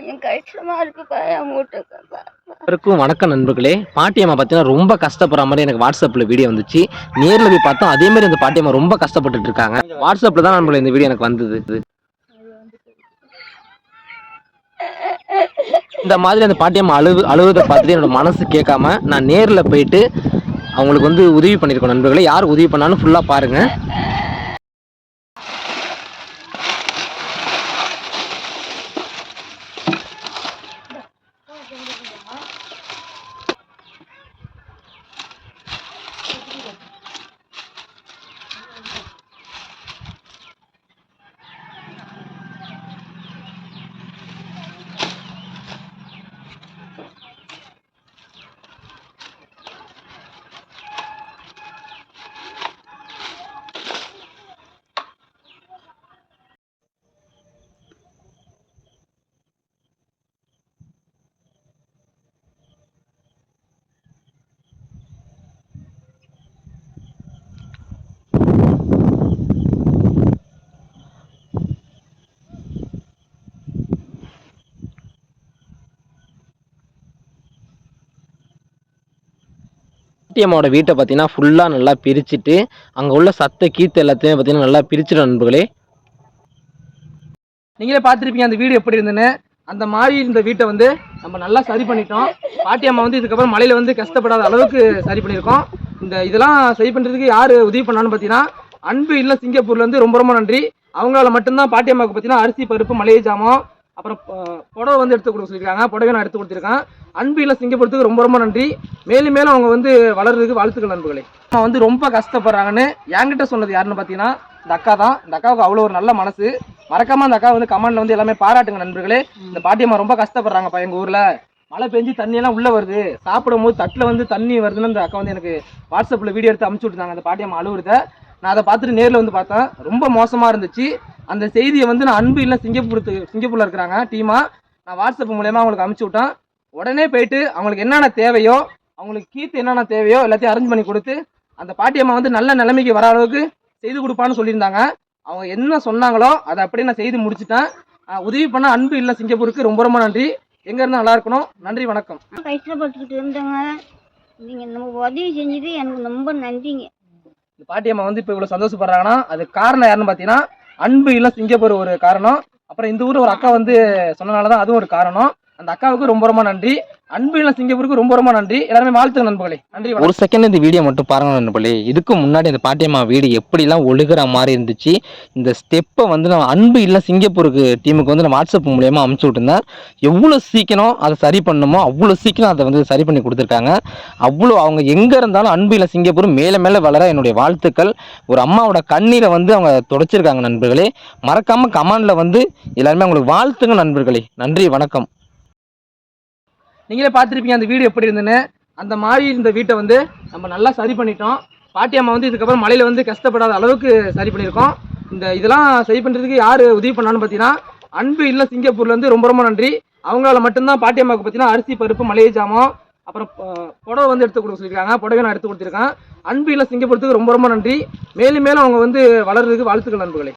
கொஞ்சம் கஷ்டமா இருக்குப்பா என் எல்லாருக்கும் வணக்கம் நண்பர்களே. பாட்டியம்மா பார்த்தீங்கன்னா ரொம்ப கஷ்டப்படுற மாதிரி எனக்கு வாட்ஸ்அப்பில் வீடியோ வந்துச்சு. நேரில் போய் பார்த்தோம் அதே மாதிரி இந்த பாட்டியம்மா ரொம்ப கஷ்டப்பட்டுட்டு இருக்காங்க. வாட்ஸ்அப்பில் தான் நண்பர்களே இந்த வீடியோ எனக்கு வந்தது. இந்த மாதிரி அந்த பாட்டியம்மா அழுவு அழுவதை பார்த்துட்டு என்னோட மனசு கேட்காம நான் நேரில் போயிட்டு அவங்களுக்கு வந்து உதவி பண்ணியிருக்கோம் நண்பர்களே. யார் உதவி பண்ணாலும் ஃபுல்லாக பாருங்கள் பாட்டியம்மாவோட வீட்டை பார்த்தீங்கன்னா ஃபுல்லாக நல்லா பிரிச்சுட்டு அங்கே உள்ள சத்த கீத்து எல்லாத்தையுமே பார்த்தீங்கன்னா நல்லா பிரிச்சிடும் நண்பர்களே. நீங்களே பார்த்துருப்பீங்க அந்த வீடு எப்படி இருந்துன்னு. அந்த மாதிரி இந்த வீட்டை வந்து நம்ம நல்லா சரி பண்ணிட்டோம். பாட்டியம்மா வந்து இதுக்கப்புறம் மலையில் வந்து கஷ்டப்படாத அளவுக்கு சரி பண்ணியிருக்கோம். இந்த இதெல்லாம் சரி பண்ணுறதுக்கு யார் உதவி பண்ணான்னு பார்த்தீங்கன்னா அன்பு இல்லை சிங்கப்பூர்லேருந்து ரொம்ப ரொம்ப நன்றி. அவங்களால மட்டும்தான் பாட்டியம்மாவுக்கு பார்த்தீங்கன்னா அரிசி பருப்பு மளிகை ஜாமான் அப்புறம் புடவை வந்து எடுத்து கொடுக்க சொல்லியிருக்காங்க. புடவை நான் எடுத்து கொடுத்துருக்கேன். அன்பில் சிங்கப்பூரத்துக்கு ரொம்ப ரொம்ப நன்றி. மேலும் மேலும் அவங்க வந்து வளர்றதுக்கு வாழ்த்துக்கள் நண்பர்களே. அவங்க வந்து ரொம்ப கஷ்டப்படுறாங்கன்னு என்கிட்ட சொன்னது யாருன்னு பார்த்தீங்கன்னா இந்த அக்கா தான். இந்த அக்காவுக்கு அவ்வளோ ஒரு நல்ல மனசு. மறக்காம அந்த அக்கா வந்து கமெண்ட்ல வந்து எல்லாமே பாராட்டுங்க நண்பர்களே. இந்த பாட்டியம்மா ரொம்ப கஷ்டப்படுறாங்கப்பா எங்கள் ஊரில். மழை பெஞ்சு தண்ணியெல்லாம் உள்ளே வருது. சாப்பிடும் போது தட்டில் வந்து தண்ணி வருதுன்னு அந்த அக்கா வந்து எனக்கு வாட்ஸ்அப்பில் வீடியோ எடுத்து அமுச்சு விட்டுருந்தாங்க. அந்த பாட்டியம்மா அழுவுறத. நான் அதை பார்த்துட்டு நேரில் வந்து பார்த்தேன். ரொம்ப மோசமாக இருந்துச்சு. அந்த செய்தியை வந்து நான் அன்பு இல்லை சிங்கப்பூரத்துக்கு சிங்கப்பூர்ல இருக்கிறாங்க டீமா. நான் வாட்ஸ்அப் மூலயமா அவங்களுக்கு அமுச்சு விட்டேன். உடனே போயிட்டு அவங்களுக்கு என்னென்ன தேவையோ அவங்களுக்கு கீத்து என்னென்ன தேவையோ எல்லாத்தையும் அரேஞ்ச் பண்ணி கொடுத்து அந்த பாட்டியம்மா வந்து நல்ல நிலைமைக்கு வர அளவுக்கு செய்து கொடுப்பான்னு சொல்லியிருந்தாங்க. அவங்க என்ன சொன்னாங்களோ அதை அப்படியே நான் செய்து முடிச்சிட்டேன். உதவி பண்ண அன்பு இல்லை சிங்கப்பூருக்கு ரொம்ப ரொம்ப நன்றி. எங்க இருந்தா நல்லா இருக்கணும்? நன்றி வணக்கம். கஷ்டப்பட்டுக்கிட்டு இருந்தேங்க. நீங்க நம்ம உதவி செஞ்சது எனக்கு ரொம்ப நன்றிங்க. இந்த பாட்டியம்மா வந்து இப்போ இவ்வளோ சந்தோஷப்படுறாங்கன்னா அது காரணம் யாருன்னு பார்த்தீங்கன்னா அன்பு இல்லை சிங்கப்பூர் ஒரு காரணம். அப்புறம் இந்த ஊரில் ஒரு அக்கா வந்து சொன்னனால தான் அதுவும் ஒரு காரணம். அந்த அக்காவுக்கு ரொம்ப ரொம்ப நன்றி. அன்பு இல்லை சிங்கப்பூருக்கு ரொம்ப ரொம்ப நன்றி. எல்லாருமே வாழ்த்து நண்பர்களே. நன்றி ஒரு செகண்ட் இந்த வீடியோ மட்டும் பாருங்க நண்பர்களே. இதுக்கு முன்னாடி இந்த பாட்டியம்மா வீடு எப்படிலாம் ஒழுகுற மாதிரி இருந்துச்சு? இந்த ஸ்டெப்பை வந்து நான் அன்பு இல்லை சிங்கப்பூருக்கு டீமுக்கு வந்து நான் வாட்ஸ்அப் மூலியமாக அமுச்சு விட்டுருந்தேன் எவ்வளோ சீக்கிரம் அதை சரி பண்ணணுமோ அவ்வளோ சீக்கிரம் அதை வந்து சரி பண்ணி கொடுத்துருக்காங்க. அவ்வளோ அவங்க எங்கே இருந்தாலும் அன்பு இல்லை சிங்கப்பூர் மேலே மேலே வளர என்னுடைய வாழ்த்துக்கள். ஒரு அம்மாவோட கண்ணீரை வந்து அவங்க தொடச்சிருக்காங்க நண்பர்களே. மறக்காமல் கமெண்டில் வந்து எல்லாருமே அவங்களுக்கு வாழ்த்துங்க நண்பர்களே. நன்றி வணக்கம். நீங்களே பார்த்துருப்பீங்க அந்த வீடு எப்படி இருந்துன்னு. அந்த மாதிரி இருந்த வீட்டை வந்து நம்ம நல்லா சரி பண்ணிட்டோம். பாட்டி அம்மா வந்து இதுக்கப்புறம் மலையில் வந்து கஷ்டப்படாத அளவுக்கு சரி பண்ணியிருக்கோம். இந்த இதெல்லாம் சரி பண்ணுறதுக்கு யார் உதவி பண்ணான்னு பார்த்தீங்கன்னா அன்பு இல்லை சிங்கப்பூர்லேருந்து ரொம்ப ரொம்ப நன்றி. அவங்களால மட்டும்தான் பாட்டியம்மாவுக்கு பார்த்தீங்கன்னா அரிசி பருப்பு மளிகை ஜாமம் அப்புறம் புடவை வந்து எடுத்து கொடுக்க சொல்லியிருக்காங்க. புடவை நான் எடுத்து கொடுத்துருக்கேன். அன்பு இல்லை சிங்கப்பூரத்துக்கு ரொம்ப ரொம்ப நன்றி. மேலும் மேலும் அவங்க வந்து வளர்றதுக்கு வாழ்த்துக்கள் நண்பர்களே.